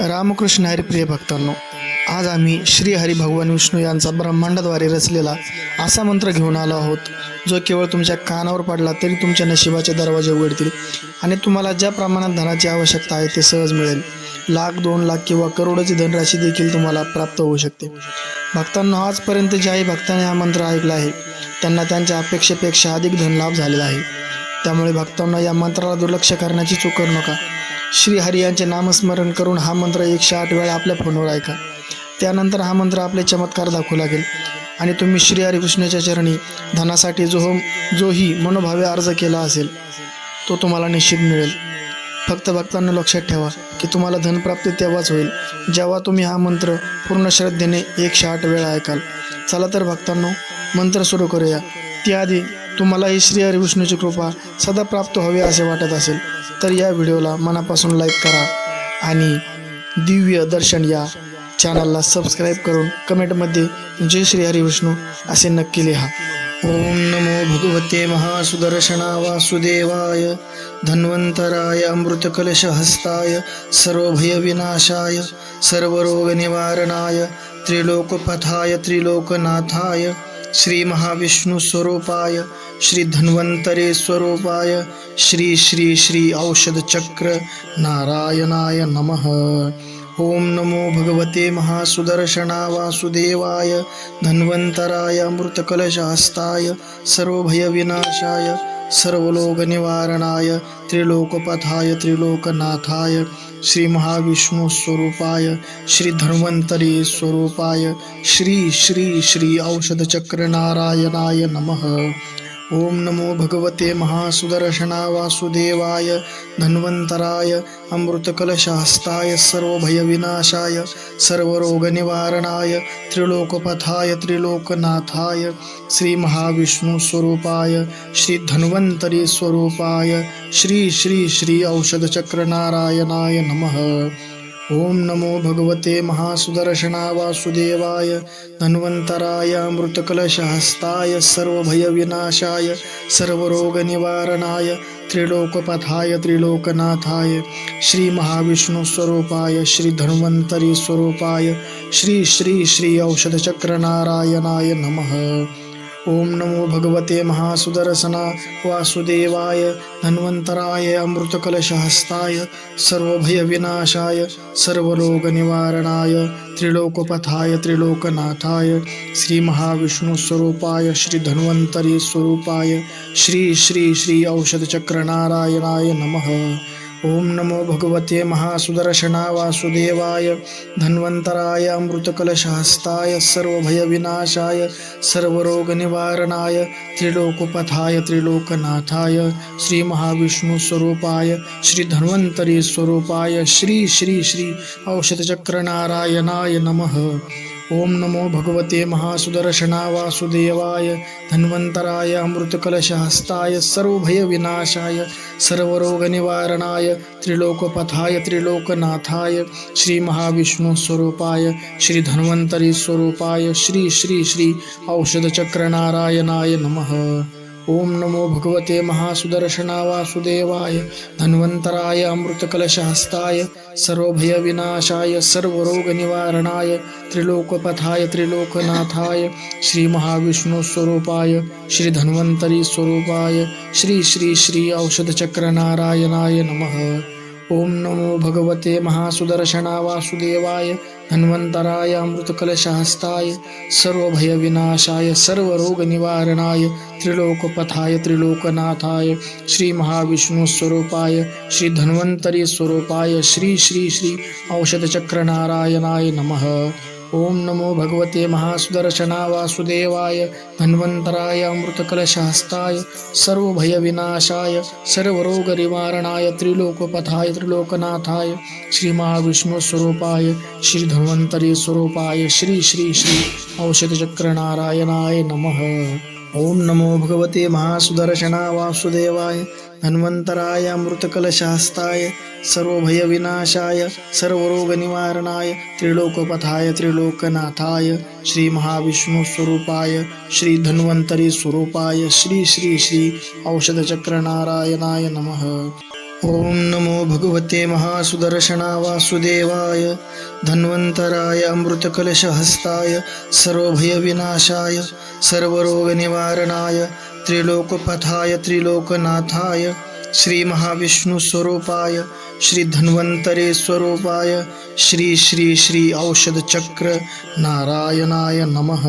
रामकृष्ण हरिप्रिय भक्तांनो आज आम्ही श्री हरी भगवान विष्णू यांचा ब्रह्मांडाद्वारे रचलेला असा मंत्र घेऊन आलो आहोत जो केवळ तुमच्या कानावर पडला तरी तुमच्या नशिबाचे दरवाजे उघडतील आणि तुम्हाला ज्या प्रमाणात धनाची आवश्यकता आहे ते सहज मिळेल. लाख दोन लाख किंवा करोडोची धनराशी देखील तुम्हाला प्राप्त होऊ शकते. भक्तांनो आजपर्यंत ज्याही भक्तांनी हा मंत्र ऐकला आहे त्यांना त्यांच्या अपेक्षेपेक्षा अधिक धनलाभ झालेला आहे. त्यामुळे भक्तांना या मंत्राला दुर्लक्ष करण्याची चूक करू नका. श्रीहरी यांचे नामस्मरण करून हा मंत्र एकशे आठ वेळा आपल्या फोनवर ऐका. त्यानंतर हा मंत्र आपले चमत्कार दाखवू लागेल. आणि तुम्ही श्री हरिकृष्णाच्या चरणी धनासाठी जो जोही मनोभावे अर्ज केला असेल तो तुम्हाला निश्चित मिळेल. फक्त भक्तांना लक्षात ठेवा की तुम्हाला धनप्राप्ती तेव्हाच होईल जेव्हा तुम्ही हा मंत्र पूर्ण श्रद्धेने एकशे आठ वेळा ऐकाल. चला तर भक्तांनो मंत्र सुरू करूया. त्याआधी तुम्हाला ही श्री हरिविष्णूची कृपा सदा प्राप्त हवी असे वाटत असेल तर या व्हिडिओला मनापासून लाईक करा आणि दिव्य दर्शन या चॅनलला सबस्क्राईब करून कमेंटमध्ये जय श्री हरिविष्णू असे नक्की लिहा. ओम नमो भगवते महासुदर्शना वासुदेवाय धन्वंतराय अमृतकलशहस्ताय सर्वभयविनाशाय सर्वरोगनिवारणाय त्रिलोकपथाय त्रिलोकनाथाय श्री श्रीधन्वन्तरे स्वरूपाय श्री श्री श्री औषधचक्र नारायणाय नमः। ॐ नमो भगवते महासुदर्शना वासुदेवाय धन्वन्तराय अमृतकलशहस्ताय सर्वभयविनाशाय सर्वलोकनिवारणाय त्रिलोकपथाय त्रिलोकनाथाय श्री महाविष्णु स्वरूपाय श्री धन्वंतरी स्वरूपाय श्री श्री औषधचक्रनारायणाय नमः। ॐ नमो भगवते महासुदर्शना वासुदेवाय धन्वन्तराय अमृतकलशहस्ताय सर्वभयविनाशाय, सर्वरोगनिवारणाय, त्रिलोकपथाय, त्रिलोकनाथाय, श्रीमहाविष्णुस्वरूपाय श्रीधन्वन्तरी स्वरूपाय श्री श्री श्री औषधचक्रनारायणाय नमः। ॐ नमो भगवते महासुदर्शना वासुदेवाय धन्वन्तराय अमृतकलशहस्ताय सर्वभयविनाशाय सर्वरोगनिवारणाय त्रिलोकपथाय त्रिलोकनाथाय श्रीमहाविष्णुस्वरूपाय श्रीधन्वन्तरी स्वरूपाय श्री श्री श्री औषधचक्रनारायणाय नमः। ॐ नमो भगवते महासुदर्शना वासुदेवाय धन्वन्तराय अमृतकलशहस्ताय सर्वभयविनाशाय सर्वरोगनिवारणाय त्रिलोकपथाय त्रिलोकनाथाय श्रीमहाविष्णुस्वरूपाय श्रीधन्वन्तरी स्वरूपाय श्री श्री श्री औषधचक्रनारायणाय नमः। ॐ नमो भगवते महासुदर्शना वासुदेवाय, धन्वन्तराय अमृतकलशहस्ताय सर्वभयविनाशाय, सर्वरोगनिवारणाय, त्रिलोकपथाय, त्रिलोकनाथाय श्रीमहाविष्णुस्वरूपाय श्रीधन्वन्तरी स्वरूपाय, श्री श्री श्री औषधचक्रनारायणाय नमः। ॐ नमो भगवते महासुदर्शना वासुदेवाय धन्वंतराय अमृतकलशहस्ताय सर्वभयविनाशाय सर्वरोगनिवारणाय त्रिलोकपथाय त्रिलोकनाथाय श्रीमहाविष्णुस्वरूपाय श्रीधन्वन्तरी स्वरूपाय श्री श्री श्री औषधचक्रनारायणाय नमः। ॐ नमो भगवते महासुदर्शना वासुदेवाय धन्वन्तराय अमृतकलशहस्ताय सर्वभयविनाशाय सर्वरोगनिवारणाय त्रिलोकपथाय त्रिलोकनाथाय श्रीमहाविष्णुस्वरूपाय श्रीधन्वन्तरीस्वरूपाय श्री श्री श्री औषधचक्रनारायणाय नमः। ॐ नमो भगवते महासुदर्शना वासुदेवाय धन्वन्तराय अमृतकलशहस्ताय सर्वभयविनाशाय सर्वरोगनिवारणाय त्रिलोकपथाय त्रिलोकनाथाय श्रीमहाविष्णुस्वरूपाय स्वरूपाय श्री श्री श्री औषधचक्रनारायणाय नमः। ॐ नमो भगवते महासुदर्शना वासुदेवाय धन्वन्तराय अमृतकलशहस्ताय सर्वभयविनाशाय सर्वरोगनिवारणाय त्रिलोकपथाय त्रिलोकनाथाय श्रीमहाविष्णुस्वरूपाय श्रीधन्वन्तरी स्वरूपाय श्री श्री श्री औषधचक्रनारायणाय नमः। ॐ नमो भगवते महासुदर्शना वासुदेवाय धन्वन्तराय मृतकलशास्ताय सर्वभयविनाशाय सर्वरोगनिवारणाय त्रिलोकपथाय त्रिलोकनाथाय श्रीमहाविष्णुस्वरूपाय श्रीधन्वन्तरी स्वरूपाय श्री श्री श्री औषधचक्रनारायणाय नमः। ॐ नमो भगवते महासुदर्शना वासुदेवाय धन्वन्तराय अमृतकलशहस्ताय सर्वभयविनाशाय सर्वरोगनिवारणाय त्रिलोकपथाय, त्रिलोकनाथाय, श्रीमहाविष्णुस्वरूपाय श्रीधन्वन्तरे स्वरूपाय श्री श्री श्री औषधचक्र नारायणाय नमः।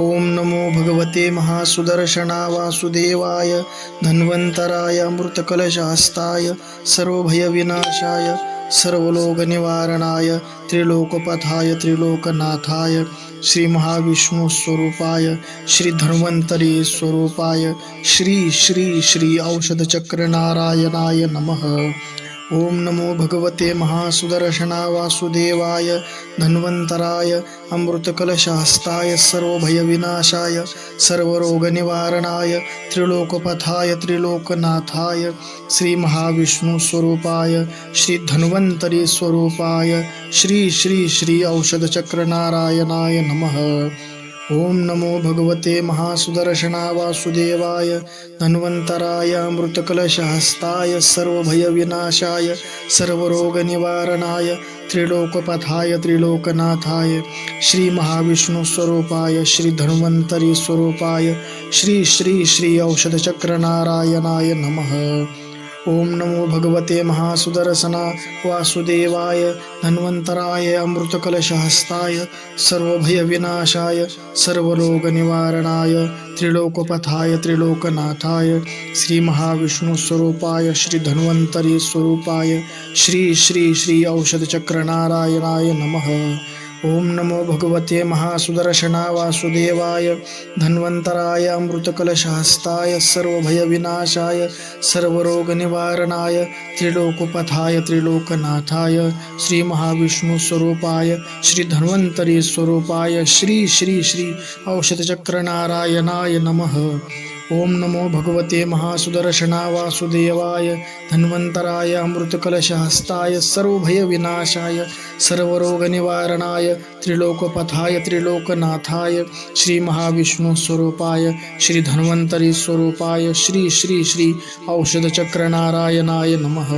ॐ नमो भगवते महासुदर्शना वासुदेवाय धन्वन्तराय अमृतकलशहस्ताय सर्वभयविनाशाय सर्वलोकनिवारणाय, त्रिलोकपथाय, त्रिलोकनाथाय श्री महाविष्णु स्वरूपाय श्री धन्वंतरी स्वरूपाय श्री श्री श्री औषधचक्र नारायणाय नमः। ॐ नमो भगवते महासुदर्शना वासुदेवाय धन्वन्तराय अमृतकलशहस्ताय सर्वभयविनाशाय, सर्वरोगनिवारणाय, त्रिलोकपथाय, त्रिलोकनाथाय, श्रीमहाविष्णुस्वरूपाय श्रीधन्वन्तरी स्वरूपाय श्री श्री श्री औषधचक्रनारायणाय नमः। ॐ नमो भगवते महासुदर्शना वासुदेवाय धन्वन्तराय अमृतकलशहस्ताय सर्वभयविनाशाय सर्वरोगनिवारणाय त्रिलोकपथाय त्रिलोकनाथाय श्रीमहाविष्णुस्वरूपाय श्रीधन्वन्तरी स्वरूपाय श्री श्री श्री औषधचक्रनारायणाय नमः। ॐ नमो भगवते महासुदर्शना वासुदेवाय धन्वंतराय अमृतकलशहस्ताय, सर्वभयविनाशाय, सर्वरोगनिवारणाय, त्रिलोकपथाय, त्रिलोकनाथाय, श्रीमहाविष्णुस्वरूपाय श्रीधन्वन्तरी स्वरूपाय श्री श्री श्री औषधचक्रनारायणाय नमः। ॐ नमो भगवते महासुदर्शना वासुदेवाय, धन्वन्तराय अमृतकलशहस्ताय सर्वभयविनाशाय, सर्वरोगनिवारणाय, त्रिलोकपथाय, त्रिलोकनाथाय श्रीमहाविष्णुस्वरूपाय श्रीधन्वन्तरी स्वरूपाय, श्री श्री श्री औषधचक्रनारायणाय नमः। ॐ नमो भगवते महासुदर्शना वासुदेवाय धन्वंतराय अमृतकलशहस्ताय सर्वभयविनाशाय सर्वरोगनिवारणाय त्रिलोकपथाय त्रिलोकनाथाय श्री महाविष्णु स्वरूपाय श्री श्री श्री औषधचक्रनारायणाय नमः।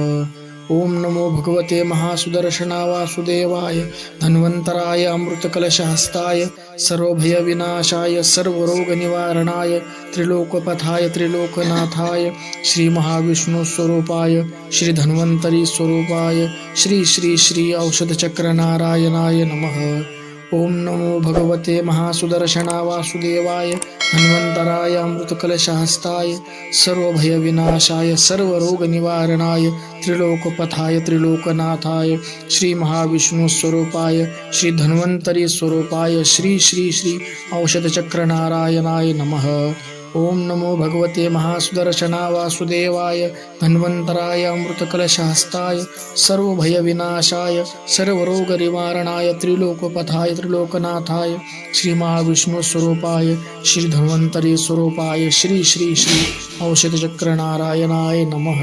ॐ नमो भगवते महासुदर्शना वासुदेवाय, धन्वन्तराय अमृतकलशहस्ताय, सर्वभयविनाशाय, सर्वरोगनिवारणाय, त्रिलोकपथाय, त्रिलोकनाथाय, श्रीमहाविष्णुस्वरूपाय महाविष्णु स्वरूपाय श्री श्री श्री औषधचक्रनारायणाय नमः। ॐ नमो भगवते महासुदर्शना वासुदेवाय हनुमंतराय अमृतकलशहस्ताय सर्वभयविनाशाय, सर्वरोगनिवारणाय, त्रिलोकपथाय, त्रिलोकनाथाय, श्रीमहाविष्णुस्वरूपाय श्रीधन्वन्तरी स्वरूपाय श्री श्री श्री औषधचक्रनारायणाय नमः। ॐ नमो भगवते महासुदर्शना वासुदेवाय धन्वन्तराय अमृतकलशहस्ताय सर्वभयविनाशाय सर्वरोगनिवारणाय त्रिलोकपथाय त्रिलोकनाथाय श्रीमहाविष्णुस्वरूपाय श्रीधन्वन्तरी स्वरूपाय श्री श्री श्री औषधचक्रनारायणाय नमः।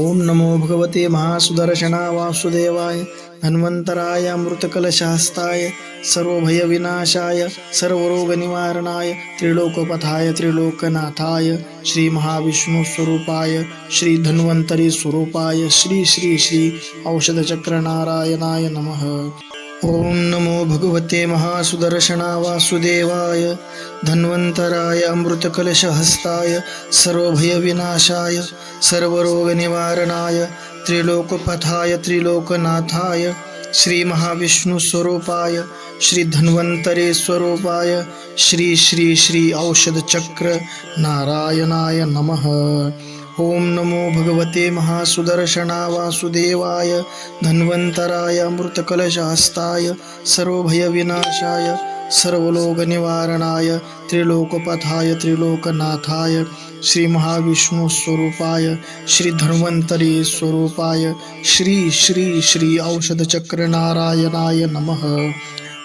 ॐ नमो भगवते महासुदर्शना वासुदेवाय धन्वन्तराय मृतकलशास्ताय सर्वभयविनाशाय सर्वरोगनिवारणाय त्रिलोकपथाय त्रिलोकनाथाय श्रीमहाविष्णुस्वरूपाय श्रीधन्वन्तरी स्वरूपाय श्री श्री श्री औषधचक्रनारायणाय नमः। ॐ नमो भगवते महासुदर्शना वासुदेवाय धन्वन्तराय अमृतकलशहस्ताय सर्वभयविनाशाय सर्वरोगनिवारणाय त्रिलोकपथाय, त्रिलोकनाथाय, श्रीमहाविष्णुस्वरूपाय श्रीधन्वन्तरे स्वरूपाय श्री श्री श्री औषधचक्र नारायणाय नमः। ॐ नमो भगवते महासुदर्शना वासुदेवाय धन्वन्तराय अमृतकलशहस्ताय सर्वभयविनाशाय सर्वलोकनिवारणाय त्रिलोकपथाय त्रिलोकनाथाय श्री महाविष्णु स्वरूपाय श्री धन्वंतरी स्वरूपाय श्री श्री औषधचक्रनारायणाय नमः।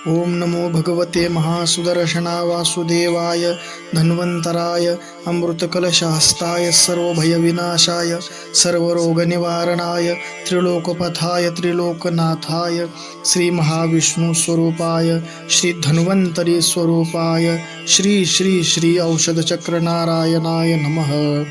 ॐ नमो भगवते महासुदर्शना वासुदेवाय धन्वन्तराय अमृतकलशहस्ताय सर्वभयविनाशाय, सर्वरोगनिवारणाय, त्रिलोकपथाय, त्रिलोकनाथाय, श्रीमहाविष्णुस्वरूपाय श्रीधन्वन्तरी स्वरूपाय श्री श्री श्री औषधचक्रनारायणाय नमः।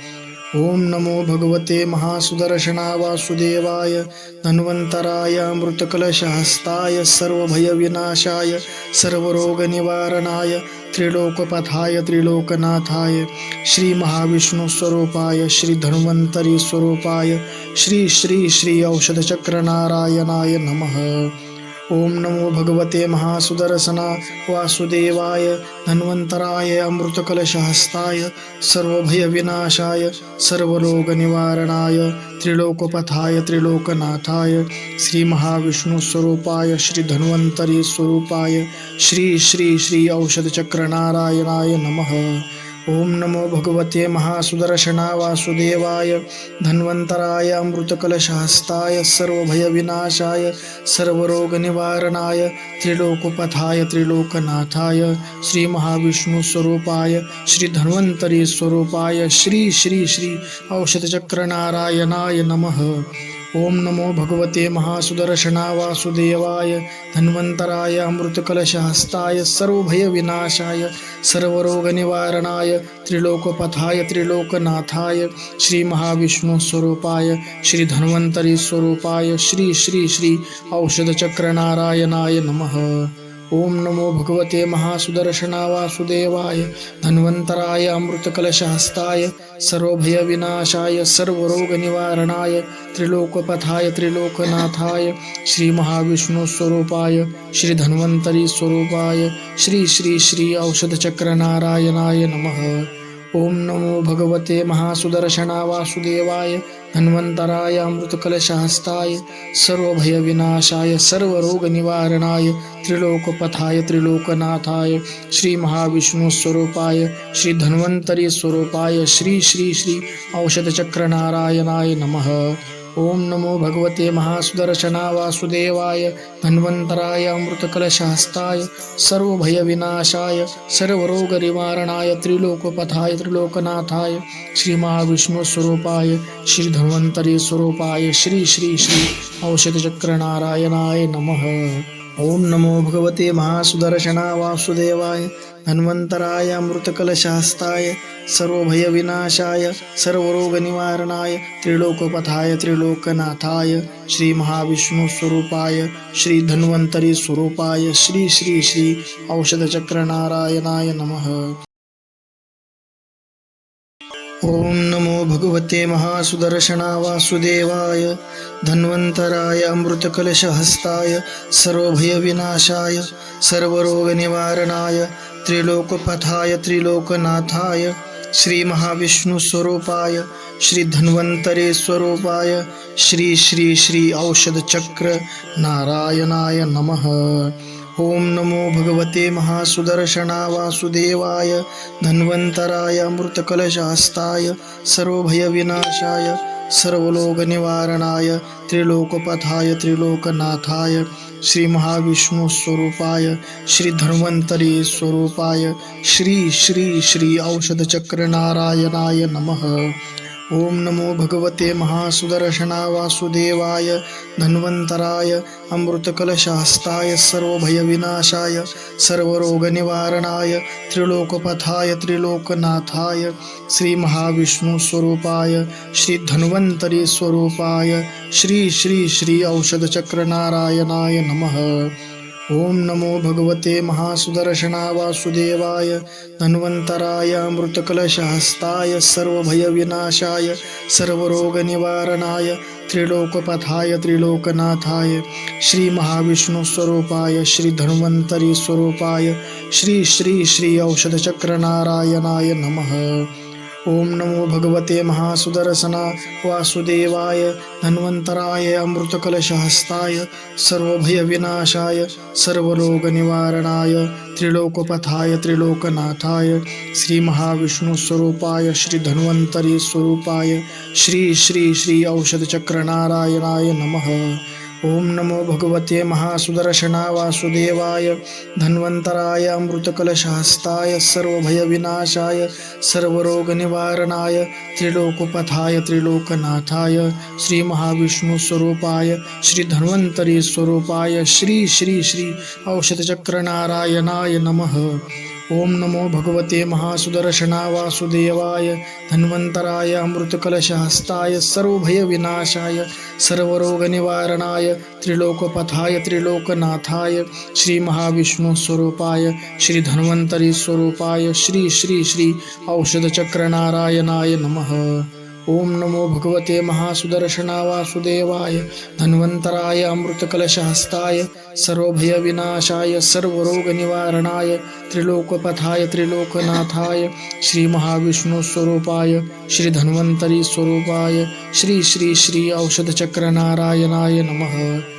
ओम नमो भगवते महासुदर्शना वासुदेवाय धन्वन्तराय अमृतकलशहस्ताय सर्वभयविनाशाय सर्वरोगनिवारणाय त्रिलोकपथाय त्रिलोकनाथाय श्री महाविष्णुस्वरूपाय श्री धन्वन्तरी स्वरूपाय श्री श्री श्री औषधचक्रनारायणाय नमः। ओम नमो भगवते महासुदर्शना वासुदेवाय धन्वंतराय अमृतकलशहस्ताय, सर्वभयविनाशाय, सर्वरोगनिवारणाय, त्रिलोकपथाय, त्रिलोकनाथाय, श्रीमहाविष्णुस्वरूपाय श्रीधन्वन्तरी स्वरूपाय श्री श्री श्री औषधचक्रनारायणाय नमः। ओम नमो भगवते महासुदर्शना वासुदेवाय, धन्वन्तराय अमृतकलशहस्ताय सर्वभयविनाशाय, सर्वरोगनिवारणाय, त्रिलोकपथाय, त्रिलोकनाथाय श्रीमहाविष्णुस्वरूपाय श्रीधन्वन्तरी स्वरूपाय, श्री श्री श्री औषधचक्रनारायणाय नमः। ओम नमो भगवते महासुदर्शना वासुदेवाय धन्वंतराय अमृतकलशहस्ताय सर्वभयविनाशाय सर्वरोगनिवारणाय त्रिलोकपथाय त्रिलोकनाथाय श्री धन्वंतरी स्वरूपाय श्री श्री श्री औषधचक्रनारायणाय नमः। ओम नमो भगवते महासुदर्शना वासुदेवाय धन्वन्तराय अमृतकलशहस्ताय सर्वभयविनाशाय सर्वरोगनिवारणाय त्रिलोकपथाय त्रिलोकनाथाय श्रीमहाविष्णुस्वरूपाय श्रीधन्वन्तरीस्वरूपाय श्री श्री श्री औषधचक्रनारायणाय नमः। ओम नमो भगवते महासुदर्शना वासुदेवाय धन्वन्तराय अमृतकलशहस्ताय सर्वभयविनाशाय सर्वरोगनिवारणाय त्रिलोकपथाय त्रिलोकनाथाय श्री महाविष्णु स्वरूपाय श्री श्री श्री औषधचक्रनारायणाय नमः। ओम नमो भगवते महासुदर्शना वासुदेवाय धन्वन्तराय अमृतकलशहस्ताय सर्वभयविनाशाय सर्वरोगनिवारणाय त्रिलोकपथाय त्रिलोकनाथाय श्रीमहाविष्णुस्वरूपाय श्रीधन्वन्तरी स्वरूपाय श्री श्री श्री औषधचक्रनारायणाय नमः। ओम नमो भगवते महासुदर्शना वासुदेवाय धन्वन्तराय मृतकलशास्ताय सर्वभयविनाशाय सर्वरोगनिवारणाय त्रिलोकपथाय त्रिलोकनाथाय श्रीमहाविष्णुस्वरूपाय श्रीधन्वन्तरी स्वरूपाय श्री श्री श्री औषधचक्रनारायणाय नमः। ॐ नमो भगवते महासुदर्शना वासुदेवाय धन्वन्तराय अमृतकलशहस्ताय सर्वभयविनाशाय सर्वरोगनिवारणाय त्रिलोकपथाय, त्रिलोकनाथाय, श्रीमहाविष्णुस्वरूपाय श्रीधन्वन्तरे स्वरूपाय श्री श्री श्री औषधचक्र नारायणाय नमः। ओम नमो भगवते महासुदर्शना वासुदेवाय धन्वन्तराय अमृतकलशहस्ताय सर्वभयविनाशाय, सर्वलोकनिवारणाय, त्रिलोकपथाय, त्रिलोकनाथाय श्रीमहाविष्णुस्वरूपाय महाविष्णु स्वरूपाय श्री धन्वंतरी स्वरूपाय श्री श्री औषधचक्रनारायणाय नमः। ओम नमो भगवते महासुदर्शना वासुदेवाय धन्वन्तराय अमृतकलशास्ताय सर्वभयविनाशाय सर्वरोगनिवारणाय त्रिलोकपथाय त्रिलोकनाथाय श्रीमहाविष्णुस्वरूपाय श्रीधन्वन्तरी स्वरूपाय श्री श्री श्री औषधचक्रनारायणाय नमः। ओम नमो भगवते महासुदर्शना वासुदेवाय धन्वन्तराय, अमृतकलशहस्ताय, सर्वभयविनाशाय, सर्वरोगनिवारणाय, त्रिलोकपथाय, त्रिलोकनाथाय, श्रीमहाविष्णुस्वरूपाय श्रीधन्वन्तरी स्वरूपाय श्री श्री श्री औषधचक्रनारायणाय नमः। ओम नमो भगवते महासुदर्शना वासुदेवाय धन्वंतराय अमृतकलशहस्ताय सर्वभयविनाशाय सर्वरोगनिवारणाय त्रिलोकपथाय त्रिलोकनाथाय श्रीमहाविष्णुस्वरूपाय श्रीधन्वन्तरी स्वरूपाय श्री श्री श्री औषधचक्रनारायणाय नमः। ओम नमो भगवते महासुदर्शना वासुदेवाय, धन्वन्तराय अमृतकलशहस्ताय सर्वभयविनाशाय, सर्वरोगनिवारणाय, त्रिलोकपथाय, त्रिलोकनाथाय, श्रीमहाविष्णुस्वरूपाय श्रीधन्वन्तरी स्वरूपाय श्री श्री श्री औषधचक्रनारायणाय नमः। ओम नमो भगवते महासुदर्शना वासुदेवाय धन्वंतराय अमृतकलशहस्ताय सर्वभयविनाशाय सर्वरोगनिवारणाय त्रिलोकपथाय त्रिलोकनाथाय श्रीमहाविष्णुस्वरूपाय श्रीधन्वन्तरी स्वरूपाय श्री श्री श्री औषधचक्रनारायणाय नमः। ओम नमो भगवते महासुदर्शना वासुदेवाय धन्वन्तराय अमृतकलशहस्ताय सर्वभयविनाशाय सर्वरोगनिवारणाय त्रिलोकपथाय त्रिलोकनाथाय श्रीमहाविष्णुस्वरूपाय श्रीधन्वन्तरीस्वरूपाय श्री श्री श्री औषधचक्रनारायणाय नमः।